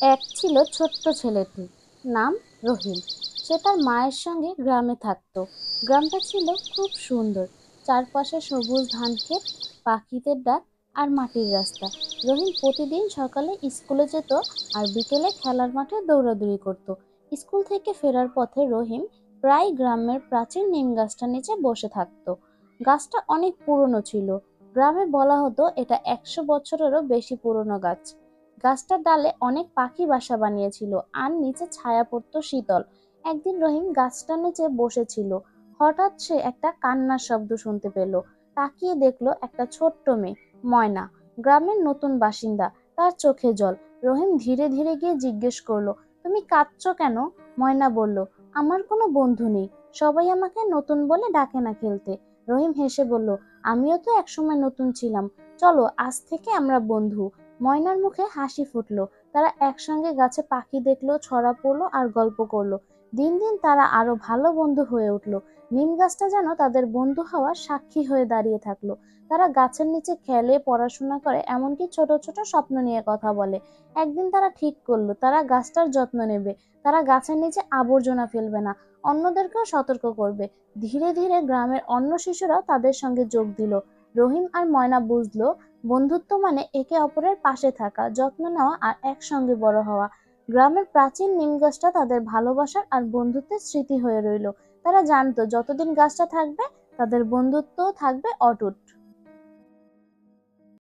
এক ছিল ছোট্ট ছেলেটি, নাম রহিম। সে তার মায়ের সঙ্গে গ্রামে থাকতো। গ্রামটা ছিল খুব সুন্দর। চারপাশে সবুজ ধান ক্ষেত পাখিদের ডাক আর মাটির রাস্তা। রহিম প্রতিদিন সকালে স্কুলে যেত আর বিকেলে খেলার মাঠে দৌড়াদৌড়ি করত। স্কুল থেকে ফেরার পথে রহিম প্রায় গ্রামের প্রাচীন নিম গাছটার নিচে বসে থাকতো। গাছটা অনেক পুরনো ছিল। গ্রামে বলা হতো এটা একশো বছরেরও বেশি পুরনো গাছ। গাছটার ডালে অনেক পাখি বাসা বানিয়েছিল আর নিচে ছায়া পড়তো শীতল। একদিন রহিম গাছটার নিচে বসেছিল। হঠাৎ সে একটা কান্নার শব্দ শুনতে পেল। তাকিয়ে দেখল একটা ছোট্ট মেয়ে, ময়না, গ্রামের নতুন বাসিন্দা। তার চোখে জল। রহিম ধীরে ধীরে গিয়ে জিজ্ঞেস করল, তুমি কাঁদছো কেন? ময়না বলল, আমার কোনো বন্ধু নেই। সবাই আমাকে নতুন বলে ডাকে না খেলতে। রহিম হেসে বলল, আমিও তো একসময় নতুন ছিলাম। চলো, আজ থেকে আমরা বন্ধু। ময়নার মুখে হাসি ফুটলো। তারা একসঙ্গে গাছে পাখি দেখল, ছড়া পড়ল আর গল্প করল। দিন দিন তারা আরও ভালো বন্ধু হয়ে উঠল। নিম গাছটা যেন তাদের বন্ধু হওয়ার সাক্ষী হয়ে দাঁড়িয়ে থাকল। তারা গাছের নিচে খেলে, পড়াশোনা করে, এমনকি ছোট ছোট স্বপ্ন নিয়ে কথা বলে। একদিন তারা ঠিক করল, তারা গাছটার যত্ন নেবে। তারা গাছের নিচে আবর্জনা ফেলবে না, অন্যদেরকেও সতর্ক করবে। ধীরে ধীরে গ্রামের অন্য শিশুরাও তাদের সঙ্গে যোগ দিল। রহিম আর ময়না বুঝলো, বন্ধুত্ব মানে একে অপরের পাশে থাকা, যত্ন নেওয়া আর একসঙ্গে বড় হওয়া। গ্রামের প্রাচীন নিম গাছটা তাদের ভালোবাসার আর বন্ধুত্বের স্মৃতি হয়ে রইল। তারা জানতো, যতদিন গাছটা থাকবে, তাদের বন্ধুত্ব থাকবে অটুট।